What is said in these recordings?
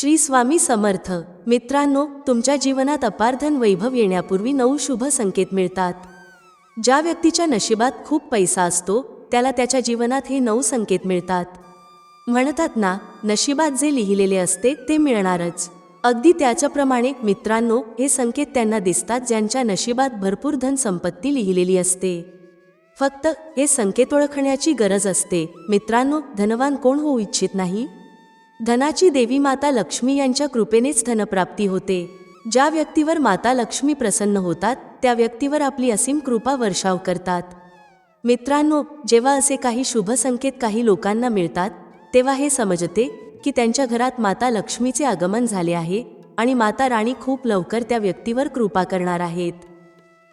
श्री स्वामी समर्थ. मित्रांनो तुमच्या जीवनात अपार धन वैभव येण्यापूर्वी नऊ शुभ संकेत मिळतात. ज्या व्यक्तीच्या नशिबात खूप पैसा असतो त्याला त्याच्या जीवनात हे नऊ संकेत मिळतात. म्हणतात ना नशिबात जे लिहिलेले असते ते मिळणारच. अगदी त्याच्याप्रमाणे मित्रांनो हे संकेत त्यांना दिसतात ज्यांच्या नशिबात भरपूर धन संपत्ती लिहिलेली असते. फक्त हे संकेत ओळखण्याची गरज असते. मित्रांनो धनवान कोण होऊ इच्छित नाही? धनाची देवी माता लक्ष्मी यांच्या कृपेनेच धनप्राप्ती होते. ज्या व्यक्तीवर माता लक्ष्मी प्रसन्न होतात त्या व्यक्तीवर आपली असीम कृपा वर्षाव करतात. मित्रांनो जेव्हा असे काही शुभ संकेत काही लोकांना मिळतात तेव्हा हे समजते की त्यांच्या घरात माता लक्ष्मीचे आगमन झाले आहे आणि माता राणी खूप लवकर त्या व्यक्तीवर कृपा करणार आहेत.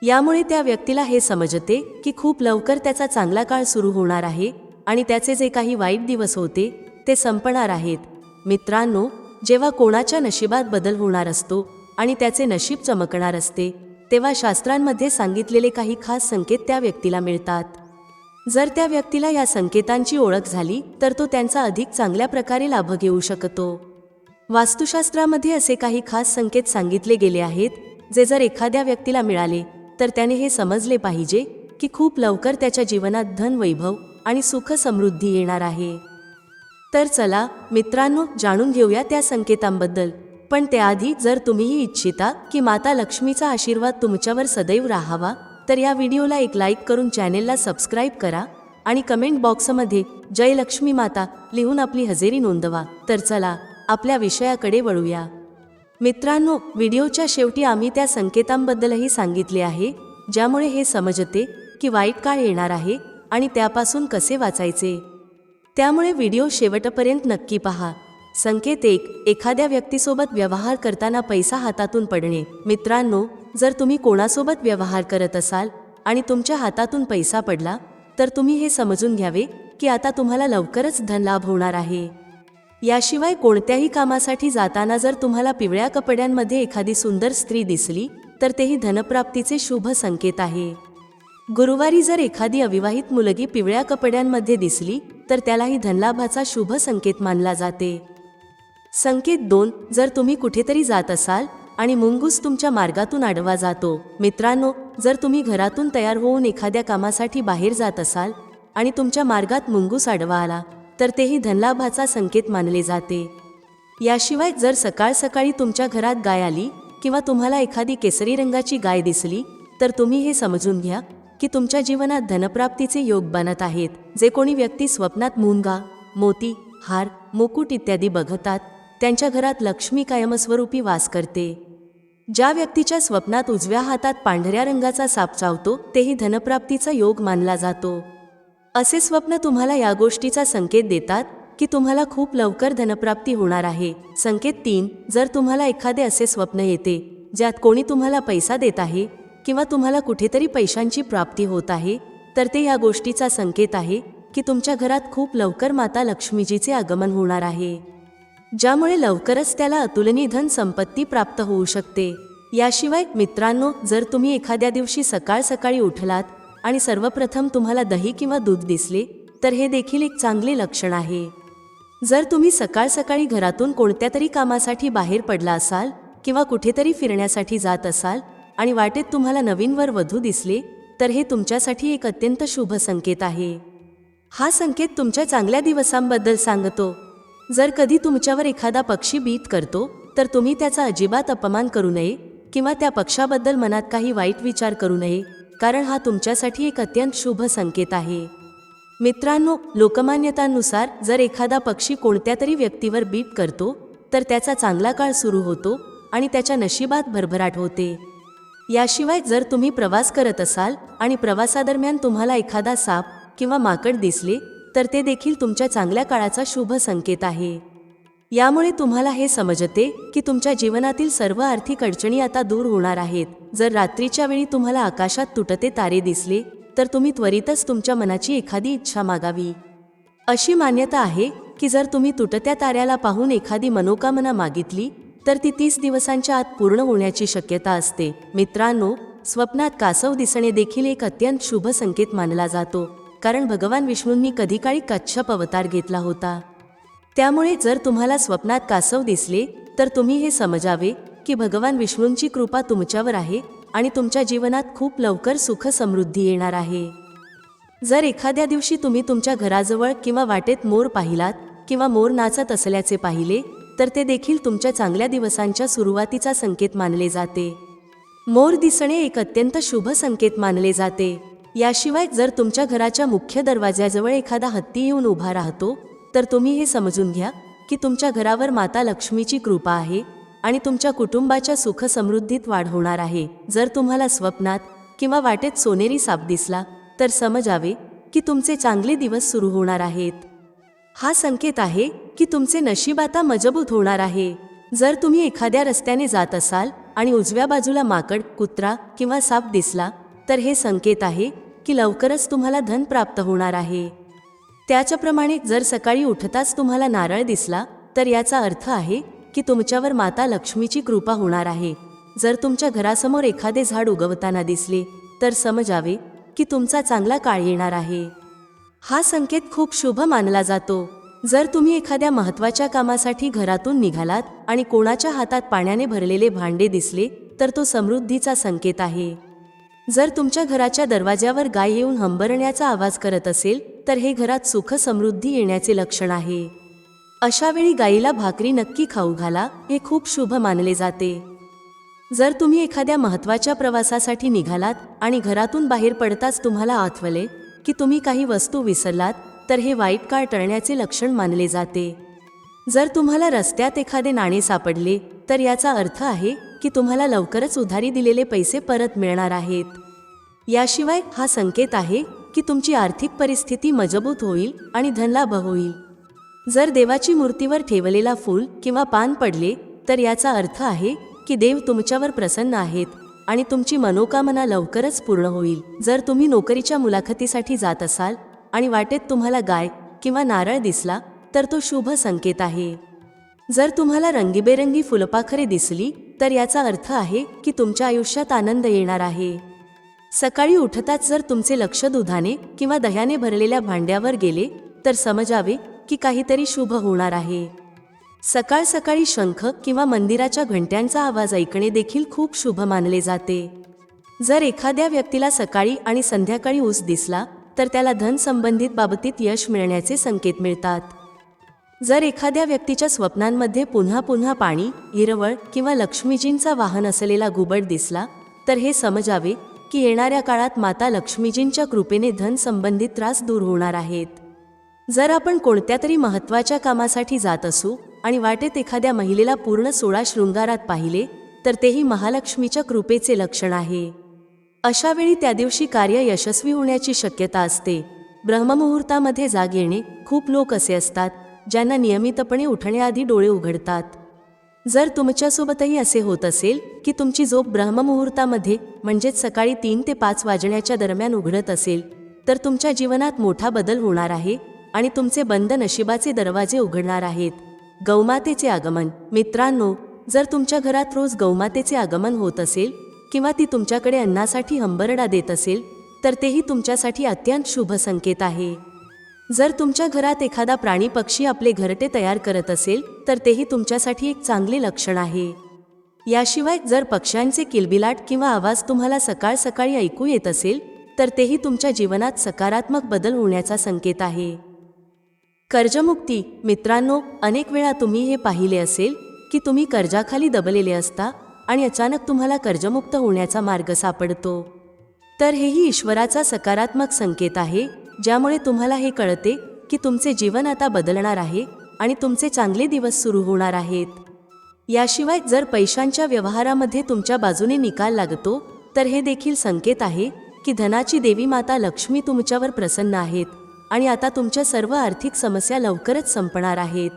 यामुळे त्या व्यक्तीला हे समजते की खूप लवकर त्याचा चांगला काळ सुरू होणार आहे आणि त्याचे जे काही वाईट दिवस होते ते संपणार आहेत. मित्रांनो जेव्हा कोणाच्या नशिबात बदल होणार असतो आणि त्याचे नशीब चमकणार असते तेव्हा शास्त्रांमध्ये सांगितलेले काही खास संकेत त्या व्यक्तीला मिळतात. जर त्या व्यक्तीला या संकेतांची ओळख झाली तर तो त्यांचा अधिक चांगल्या प्रकारे लाभ घेऊ शकतो. वास्तुशास्त्रामध्ये असे काही खास संकेत सांगितले गेले आहेत जे जर एखाद्या व्यक्तीला मिळाले तर त्याने हे समजले पाहिजे की खूप लवकर त्याच्या जीवनात धन वैभव आणि सुख समृद्धी येणार आहे. तर चला मित्रांनो जाणून घेऊया त्या संकेतांबद्दल. पण त्याआधी जर तुम्हीही इच्छिता की माता लक्ष्मीचा आशीर्वाद तुमच्यावर सदैव राहावा तर या व्हिडिओला एक लाईक करून चॅनेलला सबस्क्राईब करा आणि कमेंट बॉक्समध्ये जय लक्ष्मी माता लिहून आपली हजेरी नोंदवा. तर चला आपल्या विषयाकडे वळूया. मित्रांनो व्हिडिओच्या शेवटी आम्ही त्या संकेतांबद्दलही सांगितले आहे ज्यामुळे हे समजते की वाईट काळ येणार आहे आणि त्यापासून कसे वाचायचे. त्यामुळे व्हिडिओ शेवटपर्यंत नक्की पहा. संकेत एक एखाद्या व्यक्तीसोबत व्यवहार करताना पैसा हातातून पडणे. मित्रांनो जर तुम्ही कोणासोबत व्यवहार करत असाल आणि तुमच्या हातातून पैसा पडला तर तुम्ही हे समजून घ्यावे की आता तुम्हाला लवकरच धनलाभ होणार आहे. याशिवाय कोणत्याही कामासाठी जाताना जर तुम्हाला पिवळ्या कपड्यांमध्ये एखादी सुंदर स्त्री दिसली तर तेही धनप्राप्तीचे शुभ संकेत आहे. गुरुवारी जर एखादी अविवाहित मुलगी पिवळ्या कपड्यांमध्ये दिसली तर त्यालाही धनलाभाचा शुभ संकेत मानला जाते. संकेत दोन जर तुम्ही कुठेतरी जात असाल आणि मुंगूस तुमच्या मार्गातून आडवा जातो. मित्रांनो जर तुम्ही घरातून तयार होऊन एखाद्या कामासाठी बाहेर जात असाल आणि तुमच्या मार्गात मुंगूस आडवा आला तर तेही धनलाभाचा संकेत मानले जाते. याशिवाय जर सकाळ सकाळी तुमच्या घरात गाय आली किंवा तुम्हाला एखादी केसरी रंगाची गाय दिसली तर तुम्ही हे समजून घ्या. की तुमच्या जीवनात धनप्राप्तीचे योग बनत आहेत. जे कोणी व्यक्ती स्वप्नात मुंगा मोती हार मुकुट इत्यादी बघतात त्यांच्या घरात लक्ष्मी कायमस्वरूपी वास करते. ज्या व्यक्तीच्या स्वप्नात उजव्या हातात पांढऱ्या रंगाचा साप चावतो तेही धनप्राप्तीचा योग मानला जातो. असे स्वप्न तुम्हाला या गोष्टीचा संकेत देतात की तुम्हाला खूप लवकर धनप्राप्ती होणार आहे. संकेत तीन जर तुम्हाला एखादे असे स्वप्न येते ज्यात कोणी तुम्हाला पैसा देत आहे किंवा तुम्हाला कुठेतरी पैशांची प्राप्ती होत आहे तर ते या गोष्टीचा संकेत आहे की तुमच्या घरात खूप लवकर माता लक्ष्मीजीचे आगमन होणार आहे. ज्यामुळे लवकरच त्याला अतुलनीय धन संपत्ती प्राप्त होऊ शकते. याशिवाय मित्रांनो जर तुम्ही एखाद्या दिवशी सकाळ सकाळी उठलात आणि सर्वप्रथम तुम्हाला दही किंवा दूध दिसले तर हे देखील एक चांगले लक्षण आहे. जर तुम्ही सकाळ सकाळी घरातून कोणत्या तरी कामासाठी बाहेर पडला असाल किंवा कुठेतरी फिरण्यासाठी जात असाल आणि वाटेत तुम्हाला नवीन वर वधू दिसले तर हे तुमच्यासाठी एक अत्यंत शुभ संकेत आहे. हा संकेत तुमच्या चांगल्या दिवसांबद्दल सांगतो. जर कधी तुमच्यावर एखादा पक्षी बीत करतो तर तुम्ही त्याचा अजिबात अपमान करू नये किंवा त्या पक्षाबद्दल मनात काही वाईट विचार करू नये कारण हा तुमच्यासाठी एक अत्यंत शुभ संकेत आहे. मित्रांनो लोकमान्यतांनुसार जर एखादा पक्षी कोणत्या तरी व्यक्तीवर बीट करतो तर त्याचा चांगला काळ सुरू होतो आणि त्याच्या नशिबात भरभराट होते. याशिवाय जर तुम्ही प्रवास करत असाल आणि प्रवासादरम्यान तुम्हाला एखादा साप किंवा माकड दिसले तर ते देखील तुमच्या चांगल्या काळाचा शुभ संकेत आहे. यामुळे तुम्हाला हे समजते की तुमच्या जीवनातील सर्व आर्थिक अडचणी आता दूर होणार आहेत. जर रात्रीच्या वेळी तुम्हाला आकाशात तुटते तारे दिसले तर तुम्ही त्वरितच तुमच्या मनाची एखादी इच्छा मागावी. अशी मान्यता आहे की जर तुम्ही तुटत्या ताऱ्याला पाहून एखादी मनोकामना मागितली तर ती तीस दिवसांच्या आत पूर्ण होण्याची शक्यता असते. मित्रांनो स्वप्नात कासव दिसणे देखील एक अत्यंत शुभ संकेत मानला जातो. कारण भगवान विष्णूंनी कधी काळी कच्छप अवतार घेतला होता. त्यामुळे जर तुम्हाला स्वप्नात कासव दिसले तर तुम्ही हे समजावे की भगवान विष्णूंची कृपा तुमच्यावर आहे आणि तुमच्या जीवनात खूप लवकर सुख समृद्धी येणार आहे. जर एखाद्या दिवशी तुम्ही तुमच्या घराजवळ किंवा वाटेत मोर पाहिलात किंवा मोर नाचत असल्याचे पाहिले तर ते देखील तुमच्या चांगल्या दिवसांच्या सुरुवातीचा संकेत मानले जाते. मोर दिसणे एक अत्यंत शुभ संकेत मानले जाते. याशिवाय जर तुमच्या घराच्या मुख्य दरवाज्याजवळ एखादा हत्ती येऊन उभा राहतो तर तुम्ही हे समजून घ्या की तुमच्या घरावर माता लक्ष्मीची कृपा आहे आणि तुमच्या कुटुंबाच्या सुख समृद्धीत वाढ होणार आहे. जर तुम्हाला स्वप्नात किंवा वाटेत सोनेरी साप दिसला तर समजावे की तुमचे चांगले दिवस सुरू होणार आहेत. हा संकेत आहे की तुमचे नशीब आता मजबूत होणार आहे. जर तुम्ही एखाद्या रस्त्याने जात असाल आणि उजव्या बाजूला माकड कुत्रा किंवा साप दिसला तर हे संकेत आहे की लवकरच तुम्हाला धन प्राप्त होणार आहे. त्याच्याप्रमाणे जर सकाळी उठताच तुम्हाला नारळ दिसला तर याचा अर्थ आहे की तुमच्यावर माता लक्ष्मीची कृपा होणार आहे. जर तुमच्या घरासमोर एखादे झाड उगवताना दिसले तर समजावे की तुमचा चांगला काळ येणार आहे. हा संकेत खूप शुभ मानला जातो. जर तुम्ही एखाद्या महत्त्वाच्या कामासाठी घरातून निघालात आणि कोणाच्या हातात पाण्याने भरलेले भांडे दिसले तर तो समृद्धीचा संकेत आहे. जर तुमच्या घराच्या दरवाज्यावर गाय येऊन हंबरण्याचा आवाज करत असेल तर हे घरात सुख समृद्धी येण्याचे लक्षण आहे. अशा वेळी गाईला भाकरी नक्की खाऊ घाला हे खूप शुभ मानले जाते. जर तुम्ही एखाद्या महत्त्वाच्या प्रवासासाठी निघालात आणि घरातून बाहेर पडताच तुम्हाला आठवले की तुम्ही काही वस्तू विसरलात तर हे वाईट काळ टळण्याचे लक्षण मानले जाते. जर तुम्हाला रस्त्यात एखादे नाणे सापडले तर याचा अर्थ आहे की तुम्हाला लवकरच उधारी दिलेले पैसे परत मिळणार आहेत. याशिवाय हा संकेत आहे की तुमची आर्थिक परिस्थिती मजबूत होईल आणि धनलाभ होईल. जर देवाची मूर्तीवर ठेवलेला फूल किंवा पान पडले तर याचा अर्थ आहे की देव तुमच्यावर प्रसन्न आहेत. आणि तुमची मनोकामना लवकरच पूर्ण होईल. जर तुम्ही नोकरीच्या मुलाखतीसाठी जात असाल आणि वाटेत तुम्हाला गाय किंवा नारळ दिसला तर तो शुभ संकेत आहे. जर तुम्हाला रंगीबेरंगी फुलपाखरे दिसली तर याचा अर्थ आहे की तुमच्या आयुष्यात आनंद येणार आहे. सकाळी उठताच जर तुमचे लक्ष दुधाने किंवा दह्याने भरलेल्या भांड्यावर गेले तर समजावे की काहीतरी शुभ होणार आहे. सकाळ सकाळी शंख किंवा मंदिराच्या घंट्यांचा आवाज ऐकणे देखील खूप शुभ मानले जाते. जर एखाद्या व्यक्तीला सकाळी आणि संध्याकाळी ऊस दिसला तर त्याला धन संबंधित बाबतीत यश मिळण्याचे संकेत मिळतात. जर एखाद्या व्यक्तीच्या स्वप्नांमध्ये पुन्हा पुन्हा पाणी हिरवळ किंवा लक्ष्मीजींचा वाहन असलेला घुबड दिसला तर हे समजावे की येणाऱ्या काळात माता लक्ष्मीजींच्या कृपेने धन संबंधित त्रास दूर होणार आहेत. जर आपण कोणत्या तरी महत्त्वाच्या कामासाठी जात असू आणि वाटेत एखाद्या महिलेला पूर्ण सोळा शृंगारात पाहिले तर तेही महालक्ष्मीच्या कृपेचे लक्षण आहे. अशा वेळी त्या दिवशी कार्य यशस्वी होण्याची शक्यता असते. ब्रह्ममुहूर्तामध्ये जाग येणे खूप लोक असे असतात ज्यांना नियमितपणे उठण्याआधी डोळे उघडतात. जर तुमच्यासोबतही असे होत असेल की तुमची झोप ब्रह्ममुहूर्तामध्ये म्हणजेच सकाळी तीन ते पाच वाजण्याच्या दरम्यान उघडत असेल तर तुमच्या जीवनात मोठा बदल होणार आहे आणि तुमचे बंद नशिबाचे दरवाजे उघडणार आहेत. गौमातेचे आगमन. मित्रांनो जर तुमच्या घरात रोज गौमातेचे आगमन होत असेल किंवा ती तुमच्याकडे अन्नासाठी हंबरडा देत असेल तर तेही तुमच्यासाठी अत्यंत शुभ संकेत आहे. जर तुमच्या घरात एखादा प्राणी पक्षी आपले घरटे तयार करत असेल तर तेही तुमच्यासाठी एक चांगले लक्षण आहे. याशिवाय जर पक्ष्यांचे किलबिलाट किंवा आवाज तुम्हाला सकाळ सकाळी ऐकू येत असेल तर तेही तुमच्या जीवनात सकारात्मक बदल होण्याचा संकेत आहे. कर्जमुक्ती. मित्रांनो अनेक वेळा तुम्ही हे पाहिले असेल की तुम्ही कर्जाखाली दबलेले असता आणि अचानक तुम्हाला कर्जमुक्त होण्याचा मार्ग सापडतो. तर हेही ईश्वराचा सकारात्मक संकेत आहे ज्यामुळे तुम्हाला हे कळते की तुमचे जीवन आता बदलणार आहे आणि तुमचे चांगले दिवस सुरू होणार आहेत. याशिवाय जर पैशांच्या व्यवहारामध्ये तुमच्या बाजूने निकाल लागतो तर हे देखील संकेत आहे की धनाची देवी माता लक्ष्मी तुमच्यावर प्रसन्न आहेत. आणि आता तुमच्या सर्व आर्थिक समस्या लवकरच संपणार आहेत.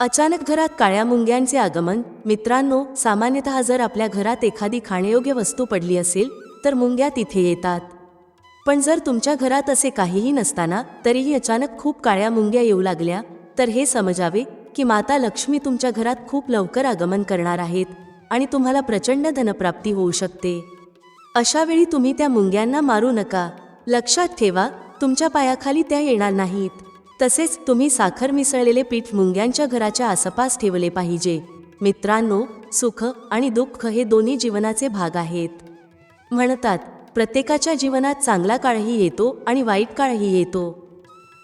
अचानक घरात काळ्या मुंग्यांचे आगमन मित्रांनो सामान्यतः जर आपल्या घरात एखादी खाण्यायोग्य वस्तू पडली असेल तर मुंग्या तिथे येतात. पण जर तुमच्या घरात असे काहीही नसताना तरीही अचानक खूप काळ्या मुंग्या येऊ लागल्या तर हे समजावे की माता लक्ष्मी तुमच्या घरात खूप लवकर आगमन करणार आहेत आणि तुम्हाला प्रचंड धनप्राप्ती होऊ शकते. अशावेळी तुम्ही त्या मुंग्यांना मारू नका. लक्षात ठेवा तुमच्या पायाखाली त्या येणार नाहीत. तसेच तुम्ही साखर मिसळलेले पीठ मुंग्यांच्या घराच्या आसपास ठेवले पाहिजे. मित्रांनो सुख आणि दुःख हे दोन्ही जीवनाचे भाग आहेत. म्हणतात प्रत्येकाच्या जीवनात चांगला काळही येतो आणि वाईट काळही येतो.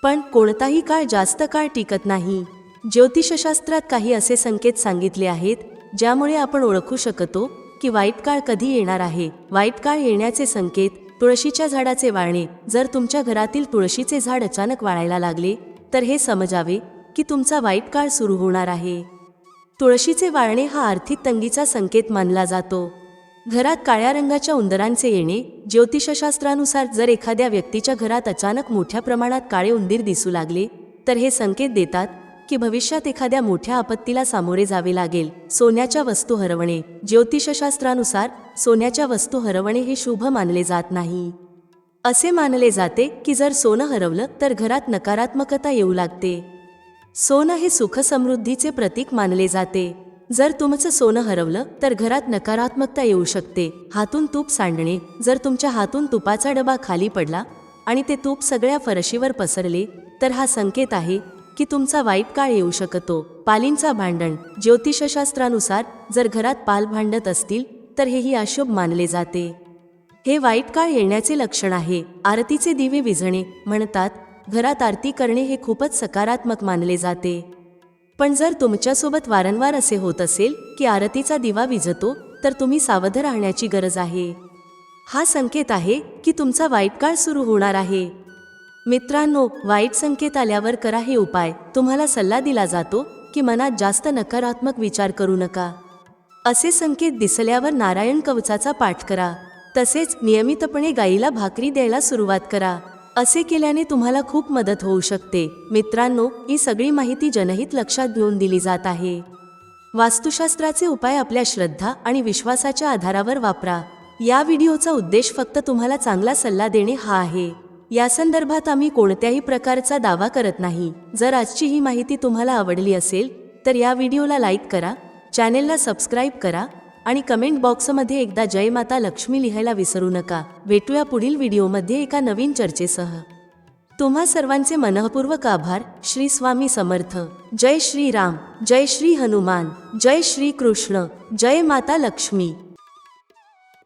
पण कोणताही काळ जास्त काळ टिकत नाही. ज्योतिषशास्त्रात काही असे संकेत सांगितले आहेत ज्यामुळे आपण ओळखू शकतो की वाईट काळ कधी येणार आहे. वाईट काळ येण्याचे संकेत तुळशीच्या झाडाचे वाळणे. जर तुमच्या घरातील तुळशीचे झाड अचानक वाळायला लागले तर हे समजावे की तुमचा वाईट काळ सुरू होणार आहे. तुळशीचे वाळणे हा आर्थिक तंगीचा संकेत मानला जातो. घरात काळ्या रंगाच्या उंदरांचे येणे ज्योतिषशास्त्रानुसार जर एखाद्या व्यक्तीच्या घरात अचानक मोठ्या प्रमाणात काळे उंदीर दिसू लागले तर हे संकेत देतात की भविष्यात एखाद्या मोठ्या आपत्तीला सामोरे जावे लागेल. सोन्याच्या वस्तू हरवणे. ज्योतिषशास्त्रानुसार सोन्याच्या वस्तू हरवणे हे शुभ मानले जात नाही. असे मानले जाते की जर सोनं हरवलं तर घरात नकारात्मकता येऊ लागते. सोनं हे सुखसमृद्धीचे प्रतीक मानले जाते. जर तुमचं सोनं हरवलं तर घरात नकारात्मकता येऊ शकते. हातून तूप सांडणे. जर तुमच्या हातून तुपाचा डबा खाली पडला आणि ते तूप सगळ्या फरशीवर पसरले तर हा संकेत आहे की तुमचा वाईट काळ येऊ शकतो. पालींचा भांडण ज्योतिषशास्त्रानुसार जर घरात पाल भांडत असतील तर हेही अशुभ मानले जाते. हे वाईट काळ येण्याचे लक्षण आहे. आरतीचे दिवे विझणे म्हणतात घरात आरती करणे हे खूपच सकारात्मक मानले जाते. पण जर तुमच्यासोबत वारंवार असे होत असेल की आरतीचा दिवा विझतो तर तुम्ही सावध राहण्याची गरज आहे. हा संकेत आहे की तुमचा वाईट काळ सुरू होणार आहे. मित्रांनो वाईट संकेत आल्यावर करा हे उपाय. तुम्हाला सल्ला दिला जातो की मनात जास्त नकारात्मक विचार करू नका. असे संकेत दिसल्यावर नारायण कवचाचा पाठ करा. तसेच नियमितपणे गाईला भाकरी द्यायला सुरुवात करा. असे केल्याने तुम्हाला खूप मदत होऊ शकते. मित्रांनो ही सगळी माहिती जनहित लक्षात घेऊन दिली जात आहे. वास्तुशास्त्राचे उपाय आपल्या श्रद्धा आणि विश्वासाच्या आधारावर वापरा. या व्हिडिओचा उद्देश फक्त तुम्हाला चांगला सल्ला देणे हा आहे. या संदर्भात आम्ही कोणत्याही प्रकारचा दावा करत नाही. जर आजची ही माहिती तुम्हाला आवडली असेल तर या व्हिडिओला लाईक करा चॅनेलला सबस्क्राईब करा आणि कमेंट बॉक्समध्ये एकदा जय माता लक्ष्मी लिहायला विसरू नका. भेटूया पुढील व्हिडिओमध्ये एका नवीन चर्चेसह. तुम्हा सर्वांचे मनःपूर्वक आभार. श्री स्वामी समर्थ. जय श्री राम. जय श्री हनुमान. जय श्री कृष्ण. जय माता लक्ष्मी.